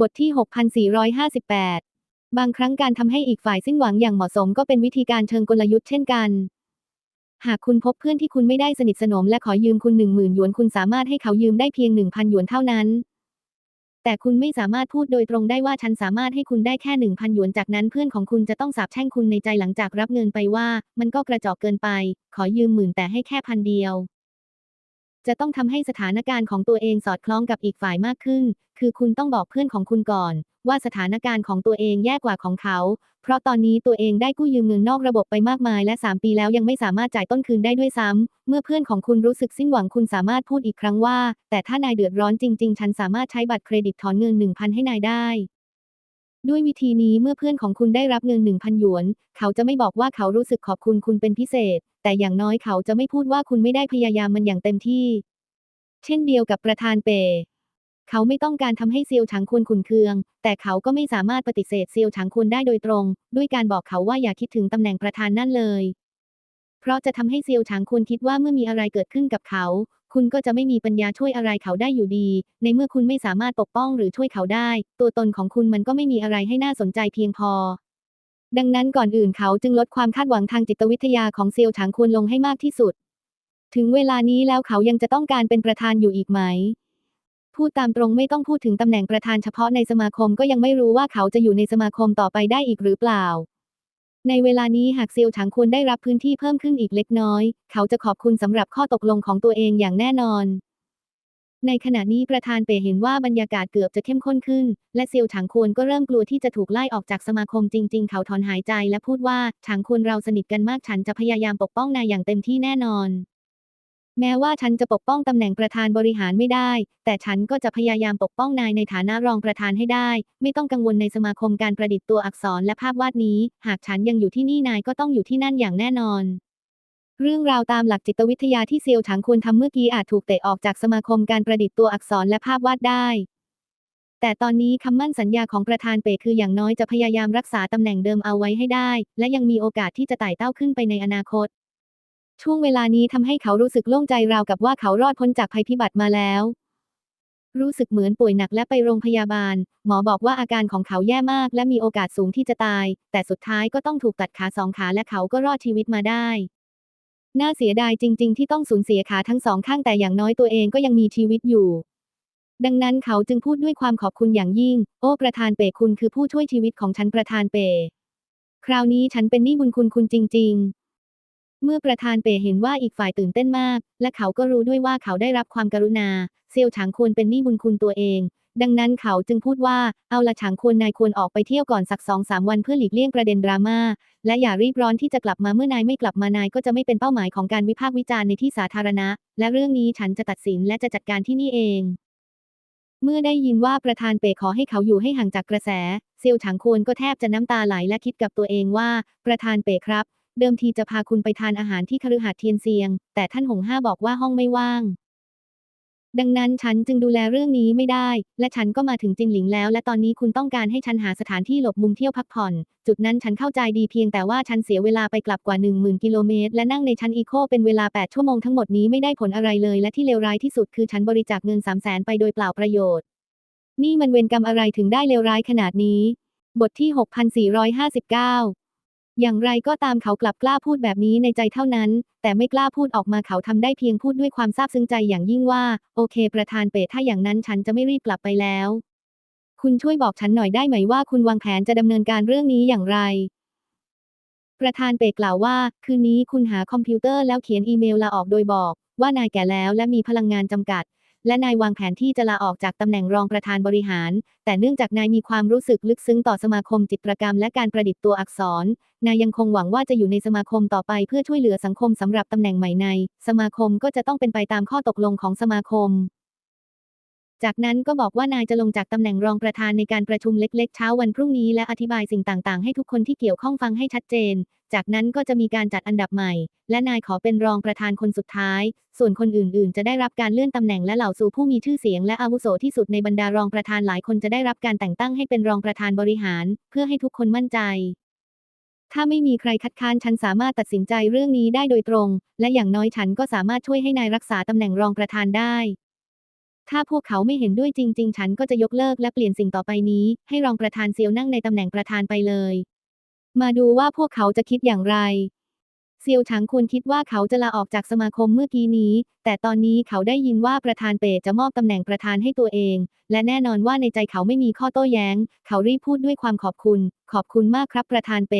บทที่ 6458 บางครั้งการทำให้อีกฝ่ายสิ้นหวังอย่างเหมาะสมก็เป็นวิธีการเชิงกลยุทธ์เช่นกัน หากคุณพบเพื่อนที่คุณไม่ได้สนิทสนมและขอยืมคุณหนึ่งหมื่นหยวนคุณสามารถให้เขายืมได้เพียงหนึ่งพันหยวนเท่านั้น แต่คุณไม่สามารถพูดโดยตรงได้ว่าฉันสามารถให้คุณได้แค่หนึ่งพันหยวนจากนั้นเพื่อนของคุณจะต้องสาปแช่งคุณในใจหลังจากรับเงินไปว่า มันก็กระจอกเกินไป ขอยืมหมื่นแต่ให้แค่พันเดียว จะต้องทำให้สถานการณ์ของตัวเองสอดคล้องกับอีกฝ่ายมากขึ้น คือคุณต้องบอกเพื่อนของคุณก่อน ว่าสถานการณ์ของตัวเองแย่กว่าของเขา เพราะตอนนี้ตัวเองได้กู้ยืมเงินนอกระบบไปมากมาย และ 3 ปีแล้วยังไม่สามารถจ่ายต้นคืนได้ด้วยซ้ำเมื่อเพื่อนของคุณรู้สึกสิ้นหวังคุณสามารถพูดอีกครั้งว่า แต่ถ้านายเดือดร้อนจริง ๆ ฉันสามารถใช้บัตรเครดิตถอนเงิน 1,000 ให้นายได้ ด้วยวิธีนี้เมื่อเพื่อนของคุณได้รับเงิน 1,000 หยวน เขาจะไม่บอกว่าเขารู้สึกขอบคุณคุณเป็นพิเศษ แต่อย่างน้อยเขาจะไม่พูดว่าคุณไม่ได้พยายามมันอย่างเต็มที่ เช่นเดียวกับประธานเป เขาไม่ต้องการทำให้เซียวฉางควรขุนเคือง แต่เขาก็ไม่สามารถปฏิเสธเซียวฉางควรได้โดยตรง ด้วยการบอกเขาว่าอย่าคิดถึงตำแหน่งประธานนั่นเลย เพราะจะทำให้เซียวฉางควรคิดว่าเมื่อมีอะไรเกิดขึ้นกับเขา คุณก็จะไม่มีปัญญาช่วยอะไรเขาได้อยู่ดี ในเมื่อคุณไม่สามารถปกป้องหรือช่วยเขาได้ ตัวตนของคุณมันก็ไม่มีอะไรให้น่าสนใจเพียงพอ ดังนั้นก่อนอื่นเขาจึงลดความคาดหวังทางจิตวิทยาของเซียวฉางควรลงให้มากที่สุด ถึงเวลานี้แล้วเขายังจะต้องการเป็นประธานอยู่อีกไหม พูดตามตรงไม่ต้องพูดถึงตำแหน่งประธานเฉพาะในสมาคมก็ยังไม่รู้ว่าเขาจะอยู่ในสมาคมต่อไปได้อีกหรือเปล่า ในเวลานี้หากเซียวฉางควรได้รับพื้นที่เพิ่มขึ้นอีกเล็กน้อย เขาจะขอบคุณสำหรับข้อตกลงของตัวเองอย่างแน่นอน ในขณะนี้ประธานเปเห็นว่าบรรยากาศเกือบจะเข้มข้นขึ้น และเซียวฉางควรก็เริ่มกลัวที่จะถูกไล่ออกจากสมาคมจริง ๆ เขาถอนหายใจและพูดว่าฉางควรเราสนิทกันมากฉันจะพยายามปกป้องนายอย่างเต็มที่แน่นอน แม้ว่าฉันจะปกป้องตำแหน่งประธานบริหารไม่ได้ แต่ฉันก็จะพยายามปกป้องนายในฐานะรองประธานให้ได้ ไม่ต้องกังวลในสมาคมการประดิษฐ์ตัวอักษรและภาพวาดนี้ หากฉันยังอยู่ที่นี่นายก็ต้องอยู่ที่นั่นอย่างแน่นอน เรื่องราวตามหลักจิตวิทยาที่เซียวฉางควรทำเมื่อกี้อาจถูกเตะออกจากสมาคมการประดิษฐ์ตัวอักษรและภาพวาดได้ แต่ตอนนี้คำมั่นสัญญาของประธานเปคืออย่างน้อยจะพยายามรักษาตำแหน่งเดิมเอาไว้ให้ได้ และยังมีโอกาสที่จะไต่เต้าขึ้นไปในอนาคต ช่วงเวลานี้ทำให้เขารู้สึกโล่งใจราวกับว่าเขารอดพ้นจากภัยพิบัติมาแล้ว รู้สึกเหมือนป่วยหนักและไปโรงพยาบาล หมอบอกว่าอาการของเขาแย่มาก และมีโอกาสสูงที่จะตาย แต่สุดท้ายก็ต้องถูกตัดขาสองขาและเขาก็รอดชีวิตมาได้ น่าเสียดายจริง ๆ ที่ต้องสูญเสียขาทั้งสองข้างแต่อย่างน้อยตัวเองก็ยังมีชีวิตอยู่ดังนั้นเขาจึงพูดด้วยความขอบคุณอย่างยิ่ง โอ้ประธานเปคุณคือผู้ช่วยชีวิตของฉันประธานเป คราวนี้ฉันเป็นหนี้บุญคุณคุณจริง ๆ เมื่อประธานเปเห็นว่าอีกฝ่ายตื่นเต้นมาก และเขาก็รู้ด้วยว่าเขาได้รับความกรุณา เซียวฉางควรเป็นหนี้บุญคุณตัวเอง ดังนั้นเขาจึงพูดว่า เอาละฉางควรนายควรออกไปเที่ยวก่อนสักสองสามวันเพื่อหลีกเลี่ยงประเด็นดราม่า และอย่ารีบร้อนที่จะกลับมาเมื่อนายไม่กลับมานายก็จะไม่เป็นเป้าหมายของการวิพากษ์วิจารณ์ในที่สาธารณะ และเรื่องนี้ฉันจะตัดสินและจะจัดการที่นี่เองเมื่อได้ยินว่าประธานเปขอให้เขาอยู่ให้ห่างจากกระแส เซียวฉางควรก็แทบจะน้ำตาไหลและคิดกับตัวเองว่า ประธานเปครับ เดิมทีจะพาคุณไปทานอาหารที่คฤหาสน์เทียนเซียง แต่ท่านหงห้าบอกว่าห้องไม่ว่าง ดังนั้นฉันจึงดูแลเรื่องนี้ไม่ได้ และฉันก็มาถึงจินหลิงแล้ว และตอนนี้คุณต้องการให้ฉันหาสถานที่หลบมุมเที่ยวพักผ่อน จุดนั้นฉันเข้าใจดีเพียงแต่ว่าฉันเสียเวลาไปกลับกว่า 10,000 กิโลเมตร และนั่งในชั้นอีโคเป็นเวลา 8 ชั่วโมงทั้งหมดนี้ไม่ได้ผลอะไรเลย และที่เลวร้ายที่สุดคือฉันบริจาคเงิน3 0 0แสนไปโดยเปล่าประโยชน์ นี่มันเวรกรรมอะไรถึงได้เลวร้ายขนาดนี้ บทที่ 6459 อย่างไรก็ตามเขากลับกล้าพูดแบบนี้ในใจเท่านั้น แต่ไม่กล้าพูดออกมาเขาทำได้เพียงพูดด้วยความซาบซึ้งใจอย่างยิ่งว่า โอเค ประธานเปถ้าอย่างนั้นฉันจะไม่รีบกลับไปแล้ว คุณช่วยบอกฉันหน่อยได้ไหมว่าคุณวางแผนจะดำเนินการเรื่องนี้อย่างไร ประธานเปกล่าวว่า คืนนี้คุณหาคอมพิวเตอร์แล้วเขียนอีเมลลาออกโดยบอก ว่านายแก่แล้วและมีพลังงานจำกัด และนายวางแผนที่จะลาออกจากตำแหน่งรองประธานบริหาร แต่เนื่องจากนายมีความรู้สึกลึกซึ้งต่อสมาคมจิตรกรรมและการประดิษฐ์ตัวอักษร นายยังคงหวังว่าจะอยู่ในสมาคมต่อไปเพื่อช่วยเหลือสังคมสำหรับตำแหน่งใหม่ใน สมาคมก็จะต้องเป็นไปตามข้อตกลงของสมาคมจากนั้นก็บอกว่านายจะลงจากตำแหน่งรองประธานในการประชุมเล็ก ๆ เช้าวันพรุ่งนี้และอธิบายสิ่งต่าง ๆ ให้ทุกคนที่เกี่ยวข้องฟังให้ชัดเจน จากนั้นก็จะมีการจัดอันดับใหม่ และนายขอเป็นรองประธานคนสุดท้าย ส่วนคนอื่นๆ จะได้รับการเลื่อนตำแหน่งและเหล่าสู่ผู้มีชื่อเสียงและอาวุโสที่สุดในบรรดารองประธานหลายคนจะได้รับการแต่งตั้งให้เป็นรองประธานบริหาร เพื่อให้ทุกคนมั่นใจ ถ้าไม่มีใครคัดค้านฉันสามารถตัดสินใจเรื่องนี้ได้โดยตรง และอย่างน้อยฉันก็สามารถช่วยให้นายรักษาตำแหน่งรองประธานได้ถ้าพวกเขาไม่เห็นด้วยจริง ๆ ฉันก็จะยกเลิกและเปลี่ยนสิ่งต่อไปนี้ ให้รองประธานเซียวนั่งในตำแหน่งประธานไปเลย มาดูว่าพวกเขาจะคิดอย่างไรเซียวฉางควรคิดว่าเขาจะลาออกจากสมาคมเมื่อกี้นี้ แต่ตอนนี้เขาได้ยินว่าประธานเปจะมอบตำแหน่งประธานให้ตัวเอง และแน่นอนว่าในใจเขาไม่มีข้อโต้แย้ง เขารีบพูดด้วยความขอบคุณ ขอบคุณมากครับประธานเป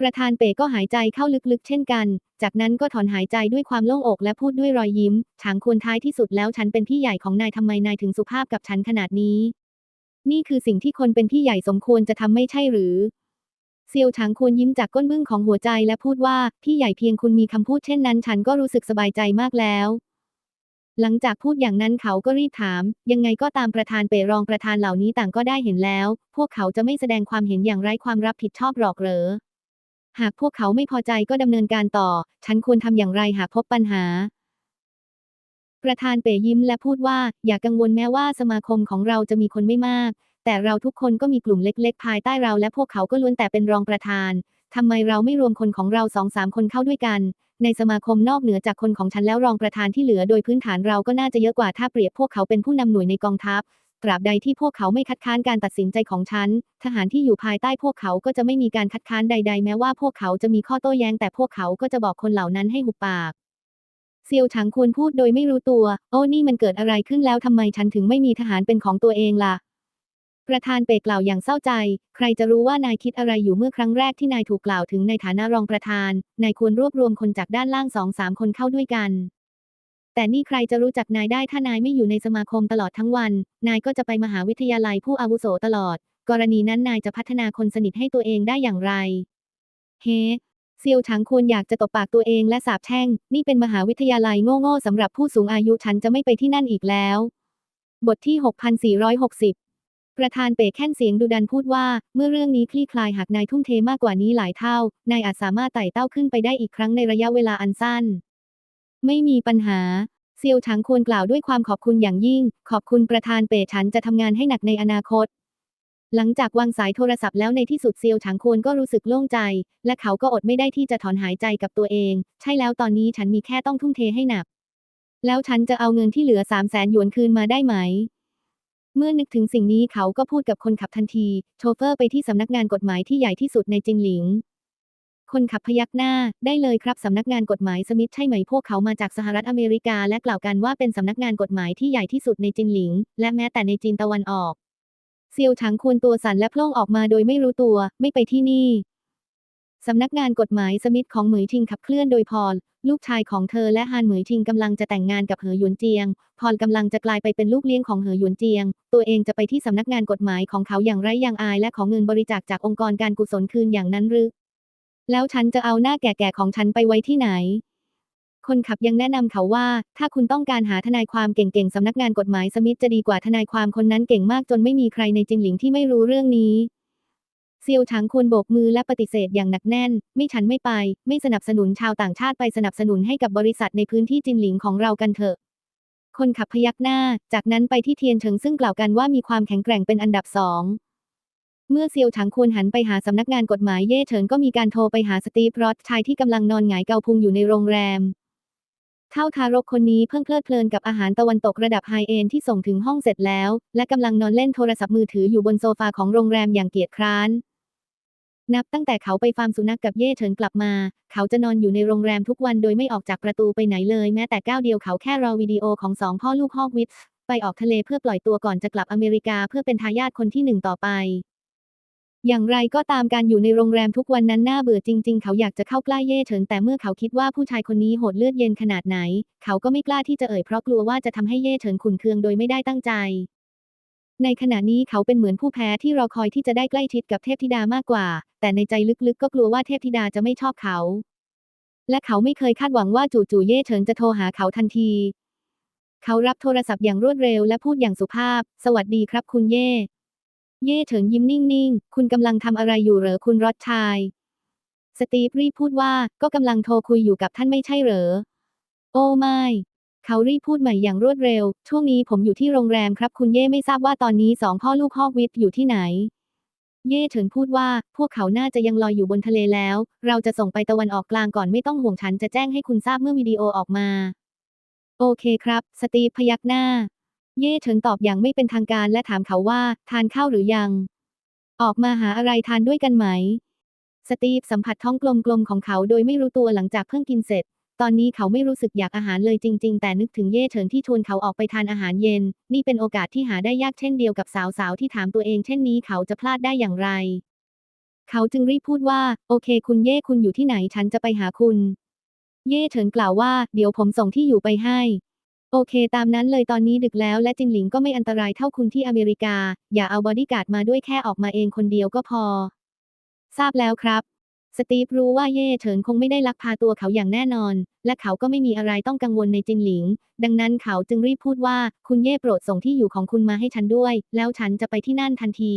ประธานเปก็หายใจเข้าลึกๆ เช่นกัน จากนั้นก็ถอนหายใจด้วยความโล่งอกและพูดด้วยรอยยิ้มฉางควรท้ายที่สุดแล้วฉันเป็นพี่ใหญ่ของนายทำไมนายถึงสุภาพกับฉันขนาดนี้ นี่คือสิ่งที่คนเป็นพี่ใหญ่สมควรจะทำไม่ใช่หรือ เซียวฉางควรยิ้มจากก้นบึ้งของหัวใจและพูดว่า พี่ใหญ่เพียงคุณมีคำพูดเช่นนั้น ฉันก็รู้สึกสบายใจมากแล้ว หลังจากพูดอย่างนั้นเขาก็รีบถาม ยังไงก็ตามประธานเปรองประธานเหล่านี้ต่างก็ได้เห็นแล้ว พวกเขาจะไม่แสดงความเห็นอย่างไร้ความรับผิดชอบหรอกเหรอ หากพวกเขาไม่พอใจก็ดำเนินการต่อ ฉันควรทำอย่างไรหากพบปัญหาประธานเป๋ยิ้มและพูดว่า อย่ากังวลแม้ว่าสมาคมของเราจะมีคนไม่มาก แต่เราทุกคนก็มีกลุ่มเล็กๆ ภายใต้เราและพวกเขาก็ล้วนแต่เป็นรองประธาน ทำไมเราไม่รวมคนของเราสองสามคนเข้าด้วยกัน ในสมาคมนอกเหนือจากคนของฉันแล้วรองประธานที่เหลือโดยพื้นฐานเราก็น่าจะเยอะกว่าถ้าเปรียบพวกเขาเป็นผู้นำหน่วยในกองทัพ ตราบใดที่พวกเขาไม่คัดค้านการตัดสินใจของฉัน ทหารที่อยู่ภายใต้พวกเขาก็จะไม่มีการคัดค้านใด ๆ แม้ว่าพวกเขาจะมีข้อโต้แย้งแต่พวกเขาก็จะบอกคนเหล่านั้นให้หุบปากเซียวฉางควรพูดโดยไม่รู้ตัว โอ้นี่มันเกิดอะไรขึ้นแล้วทำไมฉันถึงไม่มีทหารเป็นของตัวเองล่ะ ประธานเปกล่าวอย่างเศร้าใจ ใครจะรู้ว่านายคิดอะไรอยู่เมื่อครั้งแรกที่นายถูกกล่าวถึงในฐานะรองประธาน นายควรรวบรวมคนจากด้านล่างสองสามคนเข้าด้วยกัน แต่นี่ใครจะรู้จักนายได้ถ้านายไม่อยู่ในสมาคมตลอดทั้งวัน นายก็จะไปมหาวิทยาลัยผู้อาวุโสตลอด กรณีนั้นนายจะพัฒนาคนสนิทให้ตัวเองได้อย่างไร เฮ้เซียวฉางควรอยากจะตบปากตัวเองและสาบแช่ง นี่เป็นมหาวิทยาลัยโง่ๆสำหรับผู้สูงอายุฉันจะไม่ไปที่นั่นอีกแล้ว บทที่ 6460 ประธานเป๋แค่นเสียงดุดันพูดว่า เมื่อเรื่องนี้คลี่คลายหากนายทุ่มเทมากกว่านี้หลายเท่า นายอาจสามารถไต่เต้าขึ้นไปได้อีกครั้งในระยะเวลาอันสั้น ไม่มีปัญหา เซียวฉางควรกล่าวด้วยความขอบคุณอย่างยิ่ง ขอบคุณประธานเป๋ฉันจะทำงานให้หนักในอนาคต หลังจากวางสายโทรศัพท์แล้วในที่สุดเซียวฉางควรก็รู้สึกโล่งใจ และเขาก็อดไม่ได้ที่จะถอนหายใจกับตัวเอง ใช่แล้วตอนนี้ฉันมีแค่ต้องทุ่มเทให้หนัก แล้วฉันจะเอาเงินที่เหลือสามแสนหยวนคืนมาได้ไหม เมื่อนึกถึงสิ่งนี้เขาก็พูดกับคนขับทันที โชเฟอร์ไปที่สำนักงานกฎหมายที่ใหญ่ที่สุดในจินหลิง คนขับพยักหน้า ได้เลยครับสำนักงานกฎหมายสมิธใช่ไหมพวกเขามาจากสหรัฐอเมริกา และกล่าวกันว่าเป็นสำนักงานกฎหมายที่ใหญ่ที่สุดในจินหลิง และแม้แต่ในจีนตะวันออก เซียวฉางควรตัวสั่นและโพล่งออกมาโดยไม่รู้ตัว ไม่ไปที่นี่ สำนักงานกฎหมายสมิธของเหมยทิงขับเคลื่อนโดยพอล ลูกชายของเธอและฮานเหมยทิงกำลังจะแต่งงานกับเหอหยวนเจียง พอลกำลังจะกลายไปเป็นลูกเลี้ยงของเหอหยวนเจียง ตัวเองจะไปที่สำนักงานกฎหมายของเขาอย่างไร้ยางอายและของเงินบริจาคจากองค์กรการกุศลคืนอย่างนั้นหรือ แล้วฉันจะเอาหน้าแก่ๆของฉันไปไว้ที่ไหน คนขับยังแนะนำเขาว่า ถ้าคุณต้องการหาทนายความเก่งๆสำนักงานกฎหมายสมิธจะดีกว่าทนายความคนนั้นเก่งมากจนไม่มีใครในจินหลิงที่ไม่รู้เรื่องนี้ เซียวฉางควรโบกมือและปฏิเสธอย่างหนักแน่น ไม่ฉันไม่ไป ไม่สนับสนุนชาวต่างชาติไปสนับสนุนให้กับบริษัทในพื้นที่จินหลิงของเรากันเถอะ คนขับพยักหน้า จากนั้นไปที่เทียนเฉิงซึ่งกล่าวกันว่ามีความแข็งแกร่งเป็นอันดับสองเมื่อเซียวฉางควรหันไปหาสำนักงานกฎหมายเย่เฉินก็มีการโทรไปหาสตีฟรอดชายที่กำลังนอนหงายเกาพุงอยู่ในโรงแรม เท่าทารกคนนี้เพิ่งเพลิดเพลินกับอาหารตะวันตกระดับไฮเอนที่ส่งถึงห้องเสร็จแล้ว และกำลังนอนเล่นโทรศัพท์มือถืออยู่บนโซฟาของโรงแรมอย่างเกียจคร้าน นับตั้งแต่เขาไปฟาร์มสุนัขกกับเย่เฉินกลับมา เขาจะนอนอยู่ในโรงแรมทุกวันโดยไม่ออกจากประตูไปไหนเลยแม้แต่ก้าวเดียวเขาแค่รอวิดีโอของสองพ่อลูกฮอกวิทส์ไปออกทะเลเพื่อปล่อยตัวก่อนจะกลับอเมริกาเพื่อเป็นทายาทคนที่หนึ่งต่อไป อย่างไรก็ตามการอยู่ในโรงแรมทุกวันนั้นน่าเบื่อจริง ๆ เขาอยากจะเข้าใกล้เย่เฉินแต่เมื่อเขาคิดว่าผู้ชายคนนี้โหดเลือดเย็นขนาดไหน เขาก็ไม่กล้าที่จะเอ่ยเพราะกลัวว่าจะทำให้เย่เฉินขุนเคืองโดยไม่ได้ตั้งใจ ในขณะนี้เขาเป็นเหมือนผู้แพ้ที่รอคอยที่จะได้ใกล้ชิดกับเทพธิดามากกว่า แต่ในใจลึกๆก็กลัวว่าเทพธิดาจะไม่ชอบเขา และเขาไม่เคยคาดหวังว่าจู่ๆเย่เฉินจะโทรหาเขาทันที เขารับโทรศัพท์อย่างรวดเร็วและพูดอย่างสุภาพ สวัสดีครับคุณเย่ เย่เฉินยิ้มนิ่งๆ คุณกำลังทำอะไรอยู่เหรอคุณรอดชาย สตีฟรีพูดว่าก็กำลังโทรคุยอยู่กับท่านไม่ใช่เหรอ โอ้ไม่ เขารีบพูดใหม่อย่างรวดเร็ว ช่วงนี้ผมอยู่ที่โรงแรมครับคุณเย่ไม่ทราบว่าตอนนี้สองพ่อลูกฮอกวิทอยู่ที่ไหน เย่เฉินพูดว่า พวกเขาน่าจะยังลอยอยู่บนทะเลแล้ว เราจะส่งไปตะวันออกกลางก่อนไม่ต้องห่วงฉันจะแจ้งให้คุณทราบเมื่อวิดีโอออกมา โอเคครับ สตีฟพยักหน้า เย่เฉินตอบอย่างไม่เป็นทางการและถามเขาว่า ทานข้าวหรือยัง ออกมาหาอะไรทานด้วยกันไหม สตีฟสัมผัสท้องกลมๆของเขาโดยไม่รู้ตัวหลังจากเพิ่งกินเสร็จ ตอนนี้เขาไม่รู้สึกอยากอาหารเลยจริง ๆ แต่นึกถึงเย่เฉินที่ชวนเขาออกไปทานอาหารเย็น นี่เป็นโอกาสที่หาได้ยากเช่นเดียวกับสาวๆที่ถามตัวเองเช่นนี้เขาจะพลาดได้อย่างไร เขาจึงรีบพูดว่า โอเค คุณเย่คุณอยู่ที่ไหนฉันจะไปหาคุณ เย่เฉินกล่าวว่า เดี๋ยวผมส่งที่อยู่ไปให้ โอเค ตามนั้นเลยตอนนี้ดึกแล้ว และจินหลิงก็ไม่อันตรายเท่าคุณที่อเมริกา อย่าเอาบอดี้การ์ดมาด้วยแค่ออกมาเองคนเดียวก็พอ ทราบแล้วครับ สตีฟรู้ว่าเย่เฉินคงไม่ได้ลักพาตัวเขาอย่างแน่นอน และเขาก็ไม่มีอะไรต้องกังวลในจินหลิง ดังนั้นเขาจึงรีบพูดว่า คุณเย่โปรดส่งที่อยู่ของคุณมาให้ฉันด้วย แล้วฉันจะไปที่นั่นทันที